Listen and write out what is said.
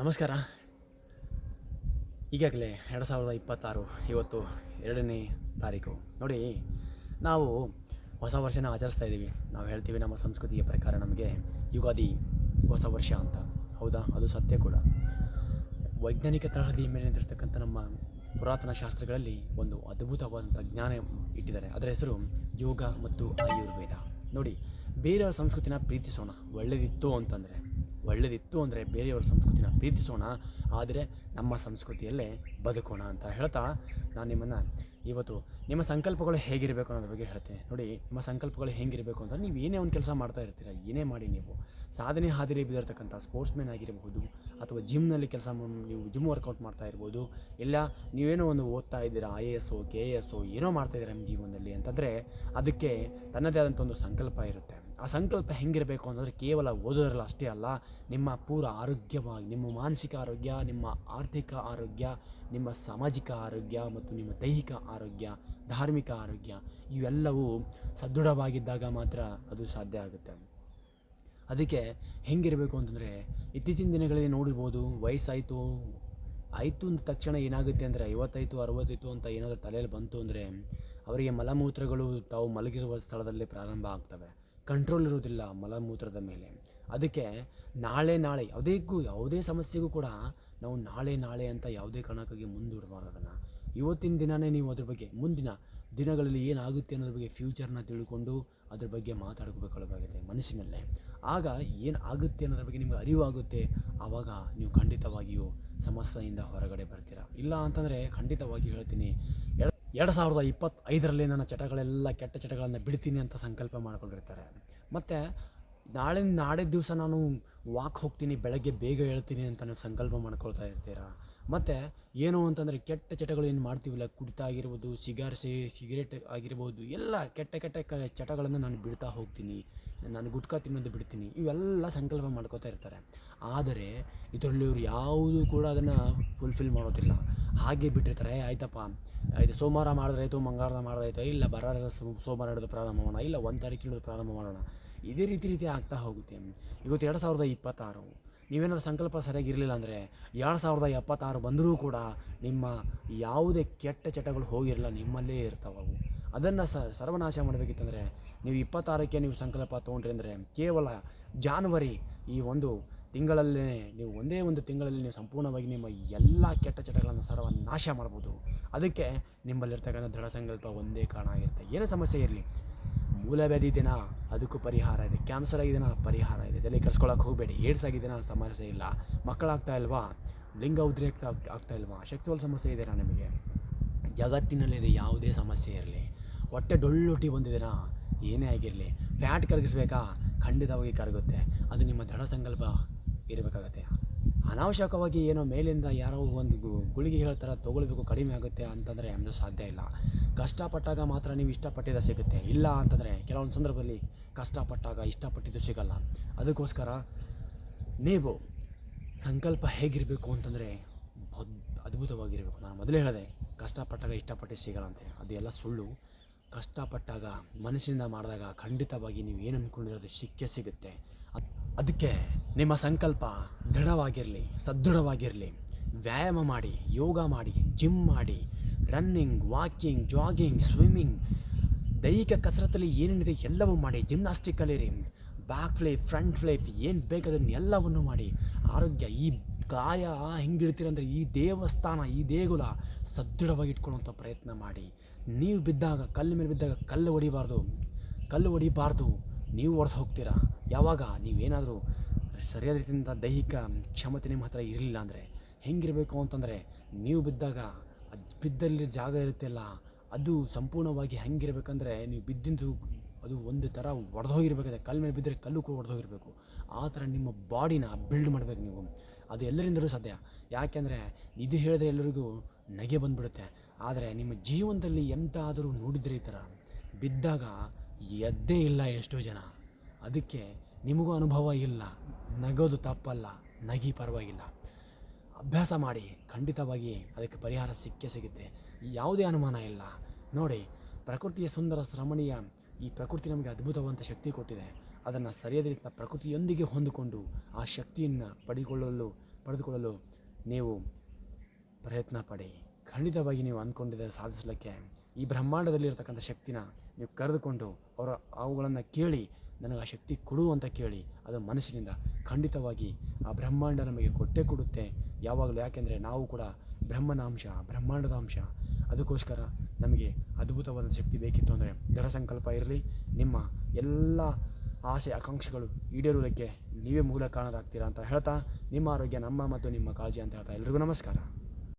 ನಮಸ್ಕಾರ. ಈಗಾಗಲೇ ಎರಡು ಸಾವಿರದ ಇಪ್ಪತ್ತಾರು, ಇವತ್ತು ಎರಡನೇ ತಾರೀಕು. ನೋಡಿ, ನಾವು ಹೊಸ ವರ್ಷನ ಆಚರಿಸ್ತಾ ಇದ್ದೀವಿ ನಾವು ಹೇಳ್ತೀವಿ ನಮ್ಮ ಸಂಸ್ಕೃತಿಯ ಪ್ರಕಾರ ನಮಗೆ ಯುಗಾದಿ ಹೊಸ ವರ್ಷ ಅಂತ. ಹೌದಾ? ಅದು ಸತ್ಯ ಕೂಡ. ವೈಜ್ಞಾನಿಕ ತರಹದ ಮೇಲೆ ನಿಂತಿರ್ತಕ್ಕಂಥ ನಮ್ಮ ಪುರಾತನ ಶಾಸ್ತ್ರಗಳಲ್ಲಿ ಒಂದು ಅದ್ಭುತವಾದಂಥ ಜ್ಞಾನ ಇಟ್ಟಿದ್ದಾರೆ. ಅದರ ಹೆಸರು ಯೋಗ ಮತ್ತು ಆಯುರ್ವೇದ. ನೋಡಿ ಬೇರೆಯವರ ಸಂಸ್ಕೃತಿನ ಪ್ರೀತಿಸೋಣ. ಒಳ್ಳೆಯದಿತ್ತು ಅಂತಂದರೆ ಒಳ್ಳೆಯದಿತ್ತು ಅಂದರೆ ಬೇರೆಯವ್ರ ಸಂಸ್ಕೃತಿನ ಪ್ರೀತಿಸೋಣ, ಆದರೆ ನಮ್ಮ ಸಂಸ್ಕೃತಿಯಲ್ಲೇ ಬದುಕೋಣ ಅಂತ ಹೇಳ್ತಾ ನಾನು ನಿಮ್ಮನ್ನು ಇವತ್ತು ನಿಮ್ಮ ಸಂಕಲ್ಪಗಳು ಹೇಗಿರಬೇಕು ಅನ್ನೋದ್ರ ಬಗ್ಗೆ ಹೇಳ್ತೀನಿ. ನೋಡಿ, ನಿಮ್ಮ ಸಂಕಲ್ಪಗಳು ಹೇಗಿರಬೇಕು ಅಂತ ನೀವು ಏನೇ ಒಂದು ಕೆಲಸ ಮಾಡ್ತಾ ಇರ್ತೀರ, ಏನೇ ಮಾಡಿ ನೀವು. ಸಾಧನೆ ಹಾದಿರಿ ಬಿದ್ದಿರ್ತಕ್ಕಂಥ ಸ್ಪೋರ್ಟ್ಸ್ ಮ್ಯಾನ್ ಆಗಿರಬಹುದು, ಅಥವಾ ಜಿಮ್ನಲ್ಲಿ ಕೆಲಸ ನೀವು ಜಿಮ್ ವರ್ಕೌಟ್ ಮಾಡ್ತಾ ಇರ್ಬೋದು, ಇಲ್ಲ ನೀವೇನೋ ಒಂದು ಓದ್ತಾ ಇದ್ದೀರಾ ಐ ಎ ಎಸ್ ಒ ಕೆ ಎ ಎಸ್ ಒ ಏನೋ ಮಾಡ್ತಾ ಇದ್ದೀರಾ ನಿಮ್ಮ ಜೀವನದಲ್ಲಿ ಅಂತಂದರೆ ಅದಕ್ಕೆ ತನ್ನದೇ ಆದಂಥ ಒಂದು ಸಂಕಲ್ಪ ಇರುತ್ತೆ. ಆ ಸಂಕಲ್ಪ ಹೆಂಗಿರಬೇಕು ಅಂದರೆ ಕೇವಲ ಓದೋದ್ರಲ್ಲ ಅಷ್ಟೇ ಅಲ್ಲ, ನಿಮ್ಮ ಪೂರ ಆರೋಗ್ಯವಾಗಿ, ನಿಮ್ಮ ಮಾನಸಿಕ ಆರೋಗ್ಯ, ನಿಮ್ಮ ಆರ್ಥಿಕ ಆರೋಗ್ಯ, ನಿಮ್ಮ ಸಾಮಾಜಿಕ ಆರೋಗ್ಯ ಮತ್ತು ನಿಮ್ಮ ದೈಹಿಕ ಆರೋಗ್ಯ, ಧಾರ್ಮಿಕ ಆರೋಗ್ಯ, ಇವೆಲ್ಲವೂ ಸದೃಢವಾಗಿದ್ದಾಗ ಮಾತ್ರ ಅದು ಸಾಧ್ಯ ಆಗುತ್ತೆ. ಅದಕ್ಕೆ ಹೆಂಗಿರಬೇಕು ಅಂತಂದರೆ ಇತ್ತೀಚಿನ ದಿನಗಳಲ್ಲಿ ನೋಡಿರ್ಬೋದು, ವಯಸ್ಸಾಯಿತು, ಆಯಿತು ಅಂದ ತಕ್ಷಣ ಏನಾಗುತ್ತೆ ಅಂದರೆ ಐವತ್ತಾಯಿತು ಅರವತ್ತಾಯಿತು ಅಂತ ಏನಾದರೂ ತಲೆಯಲ್ಲಿ ಬಂತು ಅಂದರೆ, ಅವರಿಗೆ ಮಲಮೂತ್ರಗಳು ತಾವು ಮಲಗಿರುವ ಸ್ಥಳದಲ್ಲಿ ಪ್ರಾರಂಭ ಆಗ್ತವೆ. ಕಂಟ್ರೋಲ್ ಇರೋದಿಲ್ಲ ಮಲಮೂತ್ರದ ಮೇಲೆ. ಅದಕ್ಕೆ ನಾಳೆ ನಾಳೆ ಯಾವುದೇಗೂ ಯಾವುದೇ ಸಮಸ್ಯೆಗೂ ಕೂಡ ನಾವು ನಾಳೆ ನಾಳೆ ಅಂತ ಯಾವುದೇ ಕಾರಣಕ್ಕಾಗಿ ಮುಂದೂಡಬಾರ್ದು ಅದನ್ನು. ಇವತ್ತಿನ ದಿನವೇ ನೀವು ಅದ್ರ ಬಗ್ಗೆ ಮುಂದಿನ ದಿನಗಳಲ್ಲಿ ಏನಾಗುತ್ತೆ ಅನ್ನೋದ್ರ ಬಗ್ಗೆ ಫ್ಯೂಚರ್ನ ತಿಳ್ಕೊಂಡು ಅದ್ರ ಬಗ್ಗೆ ಮಾತಾಡ್ಕೋಬೇಕಾಗುತ್ತೆ ಮನಸ್ಸಿನಲ್ಲೇ. ಆಗ ಏನು ಆಗುತ್ತೆ ಅನ್ನೋದ್ರ ಬಗ್ಗೆ ನಿಮಗೆ ಅರಿವಾಗುತ್ತೆ, ಆವಾಗ ನೀವು ಖಂಡಿತವಾಗಿಯೂ ಸಮಸ್ಯೆಯಿಂದ ಹೊರಗಡೆ ಬರ್ತೀರಾ. ಇಲ್ಲ ಅಂತಂದರೆ ಖಂಡಿತವಾಗಿ ಹೇಳ್ತೀನಿ. ಎರಡು ಸಾವಿರದ ಇಪ್ಪತ್ತೈದರಲ್ಲಿ ನನ್ನ ಚಟಗಳೆಲ್ಲ ಕೆಟ್ಟ ಚಟಗಳನ್ನು ಬಿಡ್ತೀನಿ ಅಂತ ಸಂಕಲ್ಪ ಮಾಡ್ಕೊಂಡಿರ್ತಾರೆ. ಮತ್ತು ನಾಳೆ ನಾಳೆ ದಿವಸ ನಾನು ವಾಕ್ ಹೋಗ್ತೀನಿ, ಬೆಳಗ್ಗೆ ಬೇಗ ಹೇಳ್ತೀನಿ ಅಂತ ನೀವು ಸಂಕಲ್ಪ ಮಾಡ್ಕೊಳ್ತಾ ಇರ್ತೀರಾ? ಮತ್ತು ಏನು ಅಂತಂದರೆ ಕೆಟ್ಟ ಚಟಗಳು ಏನು ಮಾಡ್ತೀವಲ್ಲ ಕುಡಿತ ಆಗಿರ್ಬೋದು ಸಿಗಾರ್ ಸಿ ಸಿಗರೇಟ್ ಆಗಿರ್ಬೋದು ಎಲ್ಲ ಕೆಟ್ಟ ಕೆಟ್ಟ ಕ ಚಟಗಳನ್ನು ನಾನು ಬಿಡ್ತಾ ಹೋಗ್ತೀನಿ. ನಾನು ಗುಟ್ಕಾ ತಿನ್ನೋದು ಬಿಡ್ತೀನಿ. ಇವೆಲ್ಲ ಸಂಕಲ್ಪ ಮಾಡ್ಕೋತಾ ಇರ್ತಾರೆ. ಆದರೆ ಇದರಲ್ಲಿ ಇವ್ರು ಯಾವುದೂ ಕೂಡ ಅದನ್ನು ಫುಲ್ಫಿಲ್ ಮಾಡೋದಿಲ್ಲ. ಹಾಗೆ ಬಿಟ್ಟಿರ್ತಾರೆ "ಏ, ಆಯ್ತಪ್ಪ ಆಯಿತು ಸೋಮವಾರ ಮಾಡಿದ್ರಾಯ್ತು ಮಂಗಳವಾರ ಮಾಡಿದ್ರಾಯ್ತು ಇಲ್ಲ ಬರ ಸೋಮವಾರ ಹಿಡಿದು ಪ್ರಾರಂಭ ಮಾಡೋಣ ಇಲ್ಲ ಒಂದು ತಾರೀಕು ಹಿಡಿದು ಪ್ರಾರಂಭ ಮಾಡೋಣ. ಇದೇ ರೀತಿ ರೀತಿ ಆಗ್ತಾ ಹೋಗುತ್ತೆ. ಇವತ್ತು ಎರಡು ಸಾವಿರದ ಇಪ್ಪತ್ತಾರು ನೀವೇನಾದ್ರೂ ಸಂಕಲ್ಪ ಸರಿಯಾಗಿರಲಿಲ್ಲ ಅಂದರೆ ಎರಡು ಸಾವಿರದ ಎಪ್ಪತ್ತಾರು ಬಂದರೂ ಕೂಡ ನಿಮ್ಮ ಯಾವುದೇ ಕೆಟ್ಟ ಚಟಗಳು ಹೋಗಿರಲ್ಲ ನಿಮ್ಮಲ್ಲೇ ಇರ್ತಾವೆ ಅವು. ಅದನ್ನು ಸರ್ವನಾಶ ಮಾಡಬೇಕಿತ್ತಂದರೆ ನೀವು ಇಪ್ಪತ್ತಾರಕ್ಕೆ ನೀವು ಸಂಕಲ್ಪ ತೊಗೊಂಡ್ರಿ ಅಂದರೆ ಕೇವಲ ಜಾನ್ವರಿ ಈ ಒಂದು ತಿಂಗಳಲ್ಲೇ ನೀವು ಒಂದೇ ಒಂದು ತಿಂಗಳಲ್ಲಿ ನೀವು ಸಂಪೂರ್ಣವಾಗಿ ನಿಮ್ಮ ಎಲ್ಲ ಕೆಟ್ಟ ಚಟಗಳನ್ನು ಸರ್ವ ನಾಶ ಮಾಡ್ಬೋದು. ಅದಕ್ಕೆ ನಿಮ್ಮಲ್ಲಿರ್ತಕ್ಕಂಥ ದೃಢ ಸಂಕಲ್ಪ ಒಂದೇ ಕಾರಣ ಆಗಿರುತ್ತೆ. ಏನೇ ಸಮಸ್ಯೆ ಇರಲಿ ಮೂಲವ್ಯಾಧಿ ದಿನ, ಅದಕ್ಕೂ ಪರಿಹಾರ ಇದೆ. ಕ್ಯಾನ್ಸರ್ ಆಗಿದೆನಾ ಪರಿಹಾರ ಇದೆ. ತಲೆ ಕೆಡ್ಸ್ಕೊಳಕ್ಕೆ ಹೋಗಬೇಡಿ. ಏಡ್ಸ್ ಆಗಿದೆನಾ ಸಮಸ್ಯೆ ಇಲ್ಲ. ಮಕ್ಕಳಾಗ್ತಾ ಇಲ್ವಾ? ಲಿಂಗ ಉದ್ರೇಕ ಆಗ್ತಾ ಇಲ್ವಾ? ಸೆಕ್ಸುವಲ್ ಸಮಸ್ಯೆ ಇದೆಯಾ ನಿಮಗೆ. ಜಗತ್ತಿನಲ್ಲಿದೆ ಯಾವುದೇ ಸಮಸ್ಯೆ ಇರಲಿ. ಹೊಟ್ಟೆ ಡೊಳ್ಳೊಟ್ಟಿ ಬಂದಿದೆನಾ ಏನೇ ಆಗಿರಲಿ. ಫ್ಯಾಟ್ ಕರಗಿಸ್ಬೇಕಾ? ಖಂಡಿತವಾಗಿ ಕರಗುತ್ತೆ. ಅದು ನಿಮ್ಮ ದೃಢ ಸಂಕಲ್ಪ ಇರಬೇಕಾಗತ್ತೆ. ಅನಾವಶ್ಯಕವಾಗಿ ಏನೋ ಮೇಲಿಂದ ಯಾರೋ ಒಂದು ಗುಳಿಗೆ ಹೇಳ್ತಾರೆ ತೊಗೊಳ್ಬೇಕು, ಕಡಿಮೆ ಆಗುತ್ತೆ ಅಂತಂದರೆ ಅದು ಸಾಧ್ಯ ಇಲ್ಲ. ಕಷ್ಟಪಟ್ಟಾಗ ಮಾತ್ರ ನೀವು ಇಷ್ಟಪಟ್ಟಿದ್ದ ಸಿಗುತ್ತೆ. ಇಲ್ಲ ಅಂತಂದರೆ ಕೆಲವೊಂದು ಸಂದರ್ಭದಲ್ಲಿ ಕಷ್ಟಪಟ್ಟಾಗ ಇಷ್ಟಪಟ್ಟಿದ್ದು ಸಿಗಲ್ಲ. ಅದಕ್ಕೋಸ್ಕರ ನೀವು ಸಂಕಲ್ಪ ಹೇಗಿರಬೇಕು ಅಂತಂದರೆ ಅದ್ ಅದ್ಭುತವಾಗಿರಬೇಕು. ನಾನು ಮೊದಲೇ ಹೇಳಿದೆ, ಕಷ್ಟಪಟ್ಟಾಗ ಇಷ್ಟಪಟ್ಟು ಸಿಗಲ್ಲ ಅಂತೆ. ಅದೆಲ್ಲ ಸುಳ್ಳು. ಕಷ್ಟಪಟ್ಟಾಗ ಮನಸ್ಸಿನಿಂದ ಮಾಡಿದಾಗ ಖಂಡಿತವಾಗಿ ನೀವು ಏನು ಅಂದ್ಕೊಂಡಿರೋದು ಸಿಕ್ಕೇ ಸಿಗುತ್ತೆ. ಅದ್- ಅದಕ್ಕೆ ನಿಮ್ಮ ಸಂಕಲ್ಪ ದೃಢವಾಗಿರಲಿ, ಸದೃಢವಾಗಿರಲಿ. ವ್ಯಾಯಾಮ ಮಾಡಿ, ಯೋಗ ಮಾಡಿ ಜಿಮ್ ಮಾಡಿ ರನ್ನಿಂಗ್ ವಾಕಿಂಗ್ ಜಾಗಿಂಗ್ ಸ್ವಿಮ್ಮಿಂಗ್ ದೈಹಿಕ ಕಸರತ್ತಲ್ಲಿ ಏನೇನಿದೆ ಎಲ್ಲವೂ ಮಾಡಿ ಜಿಮ್ನಾಸ್ಟಿಕ್ ಕಲೀರಿ ಬ್ಯಾಕ್ ಫ್ಲಿಪ್ ಫ್ರಂಟ್ ಫ್ಲಿಪ್ ಏನು ಬೇಕಾದನ್ನು ಎಲ್ಲವನ್ನು ಮಾಡಿ, ಆರೋಗ್ಯ, ಈ ಕಾಯ ಹೆಂಗಿಡ್ತೀರಂದರೆ ಈ ದೇವಸ್ಥಾನ, ಈ ದೇಗುಲ ಸದೃಢವಾಗಿ ಇಟ್ಕೊಳ್ಳುವಂಥ ಪ್ರಯತ್ನ ಮಾಡಿ. ನೀವು ಬಿದ್ದಾಗ, ಕಲ್ಲು ಮೇಲೆ ಬಿದ್ದಾಗ ಕಲ್ಲು ಹೊಡಿಬಾರ್ದು ಕಲ್ಲು ಹೊಡಿಬಾರ್ದು ನೀವು ಹೊಡೆದು ಹೋಗ್ತೀರಾ? ಯಾವಾಗ? ನೀವೇನಾದರೂ ಸರಿಯಾದ ರೀತಿಯಿಂದ ದೈಹಿಕ ಕ್ಷಮತೆ ನಿಮ್ಮ ಹತ್ರ ಇರಲಿಲ್ಲ ಅಂದರೆ ಹೆಂಗಿರಬೇಕು ಅಂತಂದರೆ ನೀವು ಬಿದ್ದಾಗ ಬಿದ್ದಲ್ಲಿ ಜಾಗ ಇರುತ್ತಲ್ಲ ಅದು ಸಂಪೂರ್ಣವಾಗಿ ಹೆಂಗಿರಬೇಕಂದ್ರೆ ನೀವು ಬಿದ್ದಿಂದು ಅದು ಒಂದು ಥರ ಒಡೆದೋಗಿರ್ಬೇಕಾದ್ರೆ ಕಲ್ಲು ಮೇಲೆ ಬಿದ್ದರೆ ಕಲ್ಲು ಕೂಡ ಒಡೆದೋಗಿರಬೇಕು. ಆ ಥರ ನಿಮ್ಮ ಬಾಡಿನ ಬಿಲ್ಡ್ ಮಾಡಬೇಕು ನೀವು. ಅದು ಎಲ್ಲರಿಂದಲೂ ಸಾಧ್ಯ. ಯಾಕೆಂದರೆ ಇದು ಹೇಳಿದ್ರೆ ಎಲ್ಲರಿಗೂ ನಗೆ ಬಂದ್ಬಿಡುತ್ತೆ. ಆದರೆ ನಿಮ್ಮ ಜೀವನದಲ್ಲಿ ಎಂತಾದರೂ ನೋಡಿದ್ರೆ ಈ ಥರ ಬಿದ್ದಾಗ ಎದ್ದೇ ಇಲ್ಲ ಎಷ್ಟೋ ಜನ. ಅದಕ್ಕೆ ನಿಮಗೂ ಅನುಭವ ಇಲ್ಲ, ನಗೋದು ತಪ್ಪಲ್ಲ, ನಗಿ ಪರವಾಗಿಲ್ಲ. ಅಭ್ಯಾಸ ಮಾಡಿ, ಖಂಡಿತವಾಗಿ ಅದಕ್ಕೆ ಪರಿಹಾರ ಸಿಕ್ಕೇ ಸಿಗುತ್ತೆ. ಯಾವುದೇ ಅನುಮಾನ ಇಲ್ಲ. ನೋಡಿ, ಪ್ರಕೃತಿಯ ಸುಂದರ ಶ್ರಮಣೀಯ ಈ ಪ್ರಕೃತಿ ನಮಗೆ ಅದ್ಭುತವಾದಂಥ ಶಕ್ತಿ ಕೊಟ್ಟಿದೆ. ಅದನ್ನು ಸರಿಯಾದ ರೀತಿಯ ಪ್ರಕೃತಿಯೊಂದಿಗೆ ಹೊಂದಿಕೊಂಡು ಆ ಶಕ್ತಿಯನ್ನು ಪಡೆದುಕೊಳ್ಳಲು ಪಡೆದುಕೊಳ್ಳಲು ನೀವು ಪ್ರಯತ್ನ ಪಡಿ. ಖಂಡಿತವಾಗಿ ನೀವು ಅಂದ್ಕೊಂಡಿದ್ದ ಸಾಧಿಸಲಿಕ್ಕೆ ಈ ಬ್ರಹ್ಮಾಂಡದಲ್ಲಿ ಇರತಕ್ಕಂಥ ಶಕ್ತಿನ ನೀವು ಕರೆದುಕೊಂಡು ಅವರ ಅವುಗಳನ್ನು ಕೇಳಿ ನನಗೆ ಆ ಶಕ್ತಿ ಕೊಡು ಅಂತ ಕೇಳಿ ಅದು ಮನಸ್ಸಿನಿಂದ ಖಂಡಿತವಾಗಿ ಆ ಬ್ರಹ್ಮಾಂಡ ನಮಗೆ ಕೊಟ್ಟೇ ಕೊಡುತ್ತೆ. ಯಾವಾಗಲೂ ಯಾಕೆಂದರೆ ನಾವು ಕೂಡ ಬ್ರಹ್ಮನ ಅಂಶ, ಬ್ರಹ್ಮಾಂಡದ ಅಂಶ. ಅದಕ್ಕೋಸ್ಕರ ನಮಗೆ ಅದ್ಭುತವಾದ ಶಕ್ತಿ ಬೇಕಿತ್ತು ಅಂದರೆ ದೃಢ ಸಂಕಲ್ಪ ಇರಲಿ. ನಿಮ್ಮ ಎಲ್ಲ ಆಸೆ, ಆಕಾಂಕ್ಷೆಗಳು ಈಡೇರುವುದಕ್ಕೆ ನೀವೇ ಮೂಲ ಕಾರಣರಾಗ್ತೀರಾ ಅಂತ ಹೇಳ್ತಾ, ನಿಮ್ಮ ಆರೋಗ್ಯ ನಮ್ಮ ಮತ್ತು ನಿಮ್ಮ ಕಾಳಜಿ ಅಂತ ಹೇಳ್ತಾ ಎಲ್ರಿಗೂ ನಮಸ್ಕಾರ.